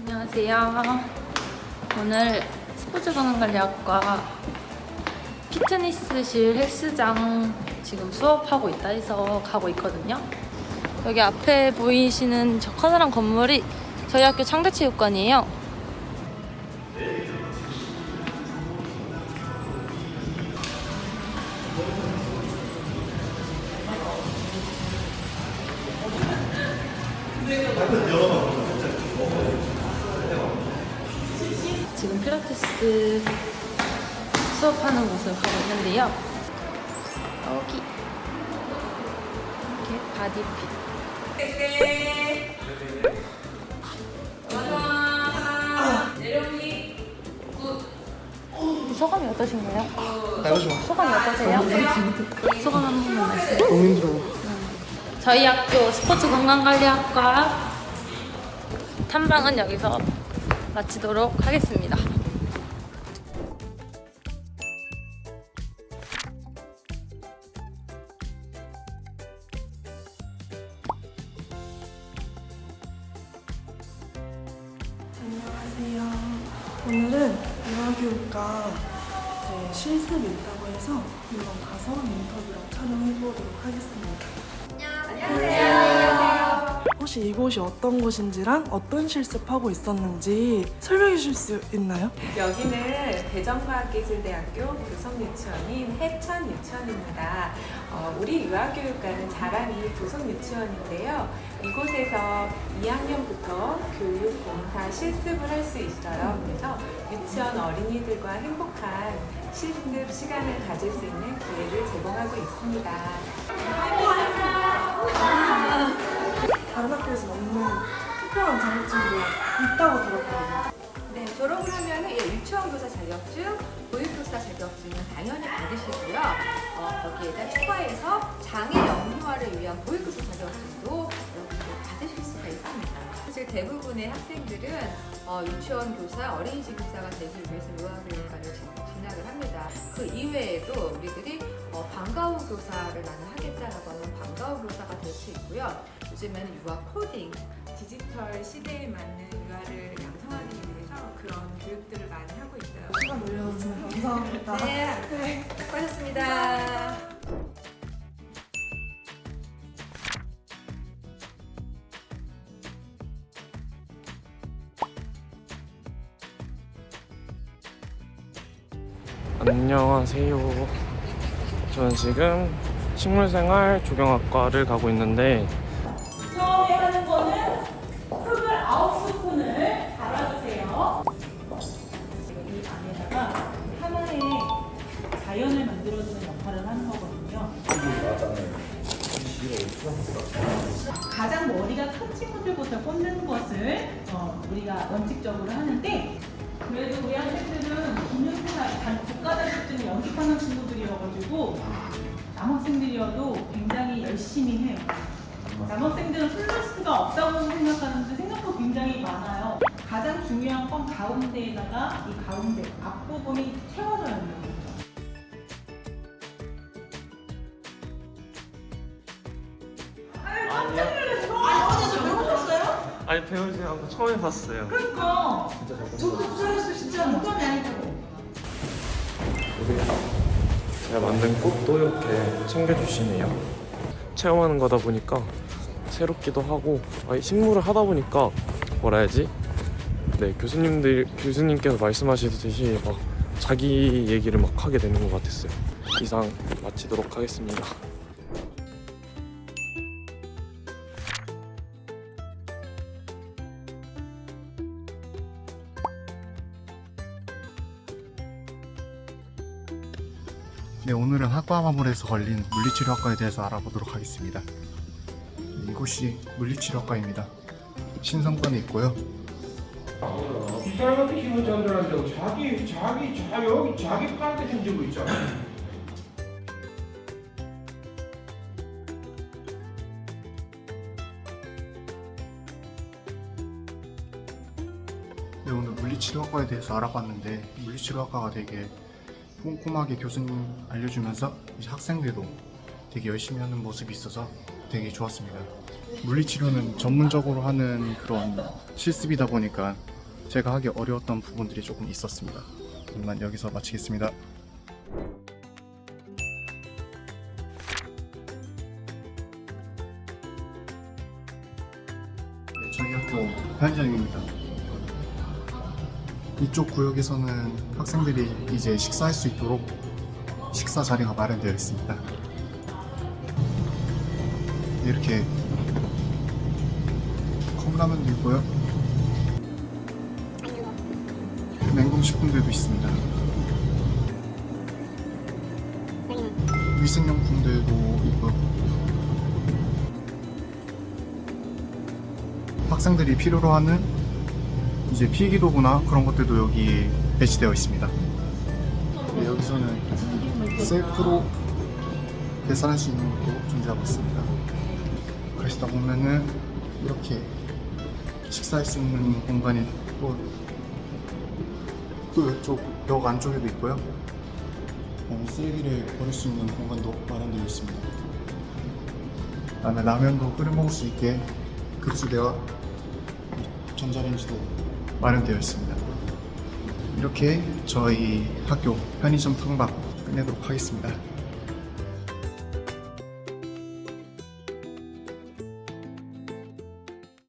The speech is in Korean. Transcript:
안녕하세요. 오늘 스포츠 건강관리학과 피트니스실 헬스장 지금 수업하고 있다 해서 가고 있거든요. 여기 앞에 보이시는 저 커다란 건물이 저희 학교 창대체육관이에요. 지금 필라테스 수업하는 곳을 가고 있는데요. 여기 이렇게 바디핏. 소감이 어떠신가요? 소감이 어떠세요? 소감 한 번만 말씀. 너무 힘들어요. 저희 학교 스포츠 건강관리학과 탐방은 여기서 마치도록 하겠습니다. 오늘은 유아교육과 실습이 있다고 해서 한번 가서 인터뷰랑 촬영해 보도록 하겠습니다. 안녕하세요. 혹시 이곳이 어떤 곳인지랑 어떤 실습하고 있었는지 설명해 주실 수 있나요? 여기는 대전과학기술대학교 부속유치원인 해천 유치원입니다. 어, 우리 유아교육과는 자랑이 부속유치원인데요. 이곳에서 2학년부터 교육, 봉사, 실습을 할 수 있어요. 그래서 유치원 어린이들과 행복한 실습 시간을 가질 수 있는 기회를 제공하고 있습니다. 자격증도 있다고 들었거든요. 네, 졸업을 하면 유치원 교사 자격증, 보육교사 자격증은 당연히 받으시고요. 어, 거기에다 추가해서 장애 영유아를 위한 보육교사 자격증도 여러분들 받으실 수가 있습니다. 사실 대부분의 학생들은 어, 유치원 교사, 어린이집 교사가 되기 위해서 유아교육과를 진- 진학을 합니다. 그 이외에도 우리들이 어, 방과후 교사를 나는 하겠다라고 하면 방과후 교사가 될 수 있고요. 요즘에는 유아 코딩, 디지털 시대에 맞는 유아를 양성하기 위해서 그런 교육들을 많이 하고 있어요. 시간 내려주셔서 감사합니다. 네, 수고하셨습니다. 안녕하세요. 저는 지금 식물생활 조경학과를 가고 있는데 꽂는 것을 어, 우리가 원칙적으로 하는데 그래도 우리 학생들은 기능사 국가 자격증 연습하는 친구들이어가지고 남학생들이어도 굉장히 열심히 해요. 남학생들은 플러스가 없다고 생각하는데 생각보다 굉장히 많아요. 가장 중요한 건 가운데에다가 이 가운데 앞부분이 채워져야 돼요. 아니 배우지 않고 처음 해봤어요. 그러니까 저도 부자였어 진짜 농담이 아니고. 제가 만든 꽃도 이렇게 챙겨주시네요. 체험하는 거다 보니까 새롭기도 하고 아니, 식물을 하다 보니까 뭐라 해야지? 네 교수님들 교수님께서 말씀하시듯이 막 자기 얘기를 막 하게 되는 것 같았어요. 이상 마치도록 하겠습니다. 네, 오늘은 학과마물에서 걸린 물리치료학과에 대해서 알아보도록 하겠습니다. 이곳이 물리치료학과입니다. 신성관에 있고요. 이 사람한테 힘을 전달한다고 자기 자기 자 여기 자기 파한테 힘주고 있잖아. 네, 오늘 물리치료학과에 대해서 알아봤는데 물리치료학과가 되게 꼼꼼하게 교수님 알려주면서 이제 학생들도 되게 열심히 하는 모습이 있어서 되게 좋았습니다. 물리치료는 전문적으로 하는 그런 실습이다 보니까 제가 하기 어려웠던 부분들이 조금 있었습니다. 이만 여기서 마치겠습니다. 네, 저희 학교 편의점입니다. 이쪽 구역에서는 학생들이 이제 식사할 수 있도록 식사 자리가 마련되어 있습니다. 이렇게 컵라면도 있고요. 냉동 식품들도 있습니다. 위생용품들도 있고요. 학생들이 필요로 하는 이제 필기도구나 그런 것들도 여기 배치되어 있습니다. 네, 여기서는 셀프로 계산할 수 있는 것도 존재하고 있습니다. 그러시다 보면은 이렇게 식사할 수 있는 공간이 또, 또 이쪽 벽 안쪽에도 있고요. 어, 쓰레기를 버릴 수 있는 공간도 마련되어 있습니다. 그다음에 라면도 끓여 먹을 수 있게 급수대와 전자레인지도 마련되어 있습니다. 이렇게 저희 학교 편의점 탐방 끝내도록 하겠습니다.